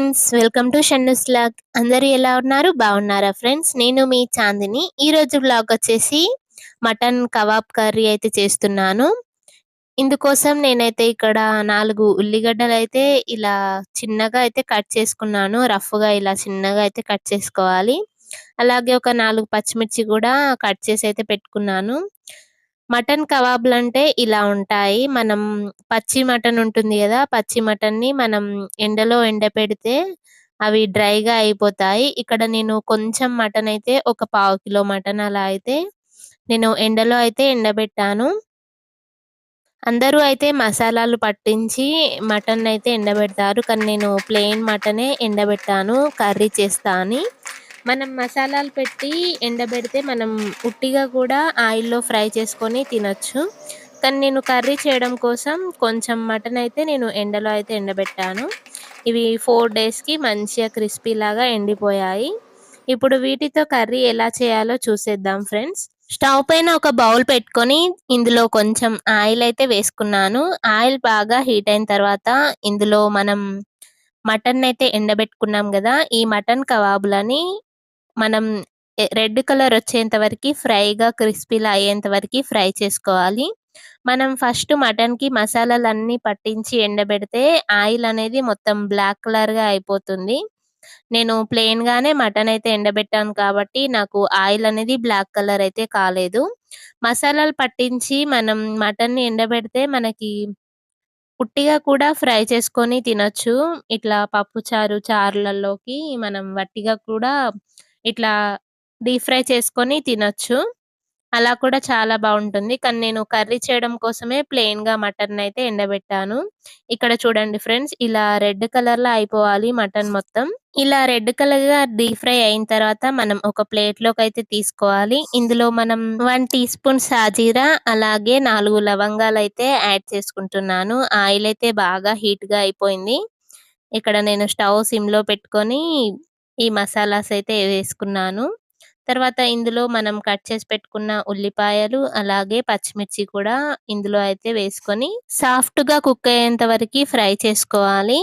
Friends welcome to Shannu's log అందరూ ఎలా ఉన్నారు? బాగున్నారా ఫ్రెండ్స్ నేను మీ చాందిని. ఈ రోజు బ్లాగ్ వచ్చేసి మటన్ కబాబ్ కర్రీ అయితే చేస్తున్నాను. ఇందుకోసం నేనైతే ఇక్కడ నాలుగు ఉల్లిగడ్డలు అయితే ఇలా చిన్నగా అయితే కట్ చేసుకున్నాను. రఫ్గా ఇలా చిన్నగా అయితే కట్ చేసుకోవాలి. అలాగే ఒక నాలుగు పచ్చిమిర్చి కూడా కట్ చేసి అయితే పెట్టుకున్నాను. మటన్ కబాబ్లు అంటే ఇలా ఉంటాయి. మనం పచ్చి మటన్ ఉంటుంది కదా పచ్చి మటన్ని మనం ఎండలో ఎండపెడితే అవి డ్రైగా అయిపోతాయి. ఇక్కడ నేను కొంచెం మటన్ అయితే ఒక పావు కిలో మటన్ అలా అయితే నేను ఎండలో అయితే ఎండబెట్టాను. అందరూ అయితే మసాలాలు పట్టించి మటన్ అయితే ఎండబెడతారు. కానీ నేను ప్లెయిన్ మటనే ఎండబెట్టాను కర్రీ చేస్తా అని. మనం మసాలాలు పెట్టి ఎండబెడితే మనం ఉట్టిగా కూడా ఆయిల్లో ఫ్రై చేసుకొని తినచ్చు. కానీ నేను కర్రీ చేయడం కోసం కొంచెం మటన్ అయితే నేను ఎండలో అయితే ఎండబెట్టాను. ఇవి ఫోర్ డేస్కి మంచిగా క్రిస్పీ లాగా ఎండిపోయాయి. ఇప్పుడు వీటితో కర్రీ ఎలా చేయాలో చూసేద్దాం ఫ్రెండ్స్. స్టవ్ పైన ఒక బౌల్ పెట్టుకొని ఇందులో కొంచెం ఆయిల్ అయితే వేసుకున్నాను. ఆయిల్ బాగా హీట్ అయిన తర్వాత ఇందులో మనం మటన్ అయితే ఎండబెట్టుకున్నాం కదా ఈ మటన్ కబాబులని మనం రెడ్ కలర్ వచ్చేంత వరకు ఫ్రైగా క్రిస్పీలా అయ్యేంత వరకు ఫ్రై చేసుకోవాలి. మనం ఫస్ట్ మటన్కి మసాలాలన్నీ పట్టించి ఎండబెడితే ఆయిల్ అనేది మొత్తం బ్లాక్ కలర్గా అయిపోతుంది. నేను ప్లెయిన్ గానే మటన్ అయితే ఎండబెట్టాను కాబట్టి నాకు ఆయిల్ అనేది బ్లాక్ కలర్ అయితే కాలేదు. మసాలాలు పట్టించి మనం మటన్ని ఎండబెడితే మనకి పుట్టిగా కూడా ఫ్రై చేసుకొని తినొచ్చు. ఇట్లా పప్పు చారు చారులలోకి మనం వట్టిగా కూడా ఇట్లా డీప్ ఫ్రై చేసుకొని తినొచ్చు. అలా కూడా చాలా బాగుంటుంది. కానీ నేను కర్రీ చేయడం కోసమే ప్లెయిన్గా మటన్ అయితే ఎండబెట్టాను. ఇక్కడ చూడండి ఫ్రెండ్స్ ఇలా రెడ్ కలర్లో అయిపోవాలి మటన్ మొత్తం. ఇలా రెడ్ కలర్గా డీప్ ఫ్రై అయిన తర్వాత మనం ఒక ప్లేట్లోకి అయితే తీసుకోవాలి. ఇందులో మనం వన్ టీ స్పూన్ సాజీరా అలాగే నాలుగు లవంగాలు అయితే యాడ్ చేసుకుంటున్నాను. ఆయిల్ అయితే బాగా హీట్గా అయిపోయింది. ఇక్కడ నేను స్టవ్ సిమ్లో పెట్టుకొని ఈ మసాలాస్ అయితే వేసుకున్నాను. తర్వాత ఇందులో మనం కట్ చేసి పెట్టుకున్న ఉల్లిపాయలు అలాగే పచ్చిమిర్చి కూడా ఇందులో అయితే వేసుకొని సాఫ్ట్గా కుక్ అయ్యేంత వరకు ఫ్రై చేసుకోవాలి.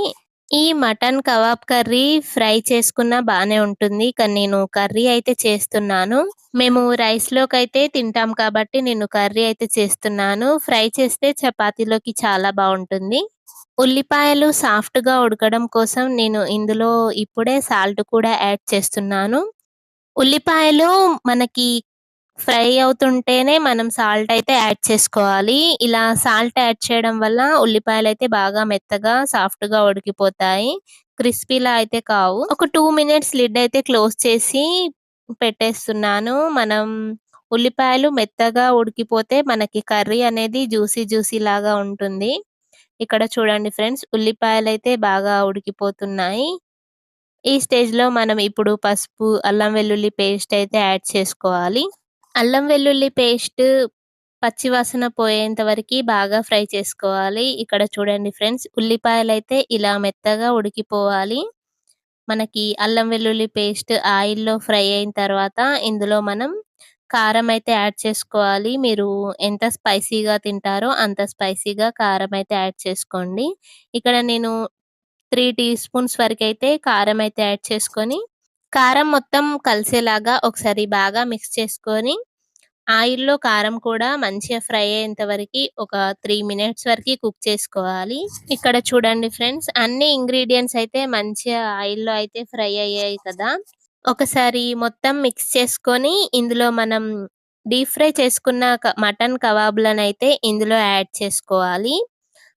ఈ మటన్ కబాబ్ కర్రీ ఫ్రై చేసుకున్న బాగానే ఉంటుంది. కానీ నేను కర్రీ అయితే చేస్తున్నాను. మేము రైస్లోకి అయితే తింటాం కాబట్టి నేను కర్రీ అయితే చేస్తున్నాను. ఫ్రై చేస్తే చపాతీలోకి చాలా బాగుంటుంది. ఉల్లిపాయలు సాఫ్ట్గా ఉడకడం కోసం నేను ఇందులో ఇప్పుడే సాల్ట్ కూడా యాడ్ చేస్తున్నాను. ఉల్లిపాయలు మనకి ఫ్రై అవుతుంటేనే మనం సాల్ట్ అయితే యాడ్ చేసుకోవాలి. ఇలా సాల్ట్ యాడ్ చేయడం వల్ల ఉల్లిపాయలు అయితే బాగా మెత్తగా సాఫ్ట్గా ఉడికిపోతాయి. క్రిస్పీలా అయితే కావు. ఒక టూ మినిట్స్ లిడ్ అయితే క్లోజ్ చేసి పెట్టేస్తున్నాను. మనం ఉల్లిపాయలు మెత్తగా ఉడికిపోతే మనకి కర్రీ అనేది జ్యూసీ జ్యూసీ లాగా ఉంటుంది. ఇక్కడ చూడండి ఫ్రెండ్స్ ఉల్లిపాయలు అయితే బాగా ఉడికిపోతున్నాయి. ఈ స్టేజ్లో మనం ఇప్పుడు పసుపు అల్లం వెల్లుల్లి పేస్ట్ అయితే యాడ్ చేసుకోవాలి. అల్లం వెల్లుల్లి పేస్ట్ పచ్చి వాసన పోయేంత వరకు బాగా ఫ్రై చేసుకోవాలి. ఇక్కడ చూడండి ఫ్రెండ్స్ ఉల్లిపాయలు అయితే ఇలా మెత్తగా ఉడికిపోవాలి. మనకి అల్లం వెల్లుల్లి పేస్ట్ ఆయిల్లో ఫ్రై అయిన తర్వాత ఇందులో మనం కారం అయితే యాడ్ చేసుకోవాలి. మీరు ఎంత స్పైసీగా తింటారో అంత స్పైసీగా కారం అయితే యాడ్ చేసుకోండి. ఇక్కడ నేను త్రీ టీ స్పూన్స్ వరకు అయితే కారం అయితే యాడ్ చేసుకొని కారం మొత్తం కలిసేలాగా ఒకసారి బాగా మిక్స్ చేసుకొని ఆయిల్లో కారం కూడా మంచిగా ఫ్రై అయ్యేంత వరకు ఒక త్రీ మినిట్స్ వరకు కుక్ చేసుకోవాలి. ఇక్కడ చూడండి ఫ్రెండ్స్ అన్ని ఇంగ్రీడియంట్స్ అయితే మంచిగా ఆయిల్లో అయితే ఫ్రై అయ్యాయి కదా. ఒకసారి మొత్తం మిక్స్ చేసుకొని ఇందులో మనం డీప్ ఫ్రై చేసుకున్న మటన్ కబాబ్లను అయితే ఇందులో యాడ్ చేసుకోవాలి.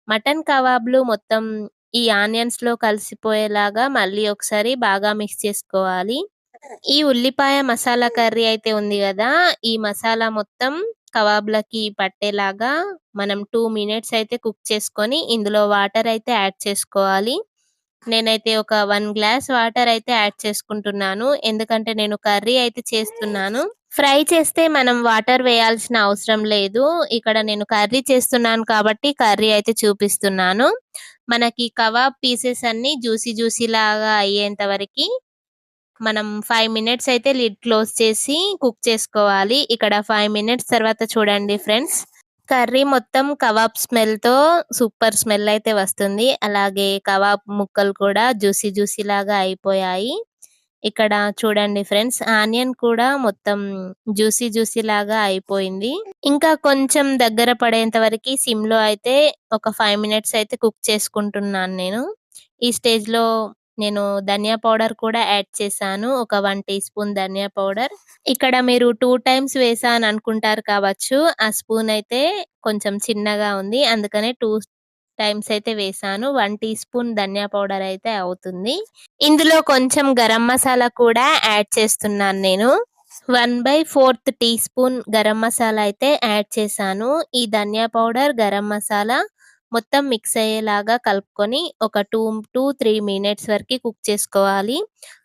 మటన్ కబాబ్లు మొత్తం ఈ ఆనియన్స్లో కలిసిపోయేలాగా మళ్ళీ ఒకసారి బాగా మిక్స్ చేసుకోవాలి. ఈ ఉల్లిపాయ మసాలా కర్రీ అయితే ఉంది కదా ఈ మసాలా మొత్తం కబాబ్లకి పట్టేలాగా మనం టూ మినిట్స్ అయితే కుక్ చేసుకొని ఇందులో వాటర్ అయితే యాడ్ చేసుకోవాలి. నేనైతే ఒక వన్ గ్లాస్ వాటర్ అయితే యాడ్ చేసుకుంటున్నాను. ఎందుకంటే నేను కర్రీ అయితే చేస్తున్నాను. ఫ్రై చేస్తే మనం వాటర్ వేయాల్సిన అవసరం లేదు. ఇక్కడ నేను కర్రీ చేస్తున్నాను కాబట్టి కర్రీ అయితే చూపిస్తున్నాను. మనకి కబాబ్ పీసెస్ అన్ని జ్యూసీ జ్యూసీ లాగా అయ్యేంత వరకు మనం ఫైవ్ మినిట్స్ అయితే లిడ్ క్లోజ్ చేసి కుక్ చేసుకోవాలి. ఇక్కడ ఫైవ్ మినిట్స్ తర్వాత చూడండి ఫ్రెండ్స్. కర్రీ మొత్తం కబాబ్ స్మెల్‌తో సూపర్ స్మెల్ అయితే వస్తుంది. అలాగే కబాబ్ ముక్కలు కూడా జ్యూసీ జ్యూసీ లాగా అయిపోయాయి. ఇక్కడ చూడండి ఫ్రెండ్స్ ఆనియన్ కూడా మొత్తం జ్యూసీ జ్యూసీ లాగా అయిపోయింది. ఇంకా కొంచెం దగ్గర పడేంత వరకు సిమ్లో అయితే ఒక ఫైవ్ మినిట్స్ అయితే కుక్ చేసుకుంటున్నాను నేను. ఈ స్టేజ్లో నేను ధనియా పౌడర్ కూడా యాడ్ చేశాను. ఒక వన్ టీ స్పూన్ ధనియా పౌడర్. ఇక్కడ మీరు టూ టైమ్స్ వేసా అని అనుకుంటారు కావచ్చు. ఆ స్పూన్ అయితే కొంచెం చిన్నగా ఉంది. అందుకనే టూ టైమ్స్ అయితే వేసాను వన్ టీ స్పూన్ ధనియా పౌడర్ అయితే అవుతుంది. ఇందులో కొంచెం గరం మసాలా కూడా యాడ్ చేస్తున్నాను నేను. 1/4 టీ స్పూన్ గరం మసాలా అయితే యాడ్ చేశాను. ఈ ధనియా పౌడర్, గరం మసాలా మొత్తం మిక్స్ అయ్యేలాగా కలుపుకొని ఒక 2-3 మినిట్స్ వరకు కుక్ చేసుకోవాలి.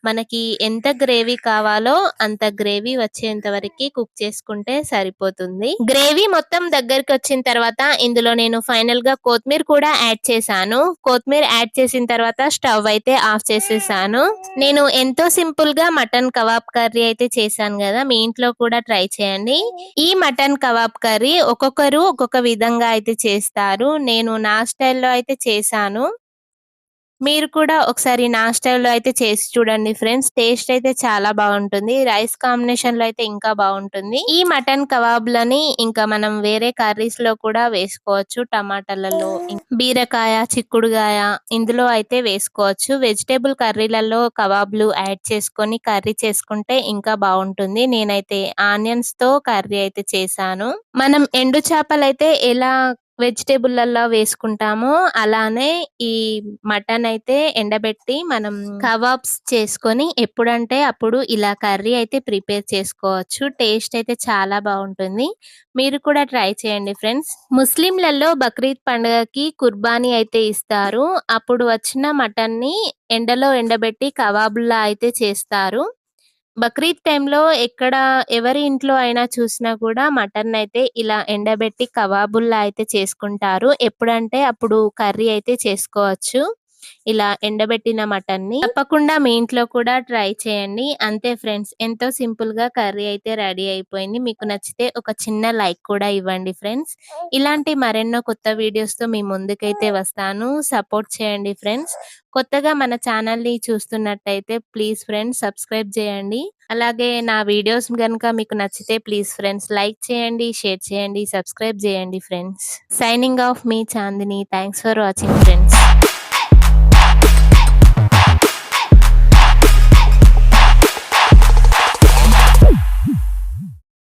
మనకి ఎంత గ్రేవీ కావాలో అంత గ్రేవీ వచ్చేంత వరకు కుక్ చేసుకుంటే సరిపోతుంది. గ్రేవీ మొత్తం దగ్గరికొచ్చిన తర్వాత ఇందులో నేను ఫైనల్‌గా కొత్తిమీర కూడా యాడ్ చేశాను. కొత్తిమీర యాడ్ చేసిన తర్వాత స్టవ్ అయితే ఆఫ్ చేసేసాను. నేను ఎంతో సింపుల్‌గా మటన్ కబాబ్ కర్రీ అయితే చేశాను కదా మీ ఇంట్లో కూడా ట్రై చేయండి. ఈ మటన్ కబాబ్ కర్రీ ఒక్కొక్కరు ఒక్కొక్క విధంగా అయితే చేస్తారు. నేను నా స్టైల్‌లో అయితే చేశాను. మీరు కూడా ఒకసారి నా స్టైల్‌లో అయితే చేసి చూడండి ఫ్రెండ్స్. టేస్ట్ అయితే చాలా బాగుంటుంది. రైస్ కాంబినేషన్‌లో అయితే ఇంకా బాగుంటుంది. ఈ మటన్ కబాబ్‌లని ఇంకా మనం వేరే కర్రీస్‌లో కూడా వేసుకోవచ్చు. టమాటాలలో, బీరకాయ, చిక్కుడుగాయ ఇందులో అయితే వేసుకోవచ్చు. వెజిటేబుల్ కర్రీలలో కబాబ్‌లు యాడ్ చేసుకొని కర్రీ చేసుకుంటే ఇంకా బాగుంటుంది. నేనైతే ఆనియన్స్తో కర్రీ అయితే చేశాను. మనం ఎండు చేపలైతే ఎలా వెజిటబుల్‌లలో వేసుకుంటాము అలానే ఈ మటన్ అయితే ఎండబెట్టి మనం కబాబ్స్ చేసుకొని ఎప్పుడంటే అప్పుడు ఇలా కర్రీ అయితే ప్రిపేర్ చేసుకోవచ్చు. టేస్ట్ అయితే చాలా బాగుంటుంది. మీరు కూడా ట్రై చేయండి ఫ్రెండ్స్. ముస్లింలలో బక్రీద్ పండుగకి కుర్బానీ అయితే ఇస్తారు. అప్పుడు వచ్చిన మటన్‌ని ఎండలో ఎండబెట్టి కబాబుల్లా అయితే చేస్తారు. బక్రీద్ టైంలో ఎక్కడ ఎవరి ఇంట్లో అయినా చూసినా కూడా మటన్ అయితే ఇలా ఎండబెట్టి కబాబుల్లా అయితే చేసుకుంటారు. ఎప్పుడంటే అప్పుడు కర్రీ అయితే చేసుకోవచ్చు. ఇలా ఎండబెట్టిన మటన్‌ని. తప్పకుండా మీ ఇంట్లో కూడా ట్రై చేయండి. అంతే ఫ్రెండ్స్ ఎంతో సింపుల్గా కర్రీ అయితే రెడీ అయిపోయింది. మీకు నచ్చితే ఒక చిన్న లైక్ కూడా ఇవ్వండి ఫ్రెండ్స్. ఇలాంటి మరెన్నో కొత్త వీడియోస్‌తో మీ ముందుకైతే వస్తాను. సపోర్ట్ చేయండి ఫ్రెండ్స్. కొత్తగా మన ఛానల్‌ని చూస్తున్నట్టయితే ప్లీజ్ ఫ్రెండ్స్ సబ్స్క్రైబ్ చేయండి. అలాగే నా వీడియోస్ కనుక మీకు నచ్చితే ప్లీజ్ ఫ్రెండ్స్ లైక్ చేయండి, షేర్ చేయండి, సబ్స్క్రైబ్ చేయండి friends. Signing off me Chandini. Thanks for watching friends.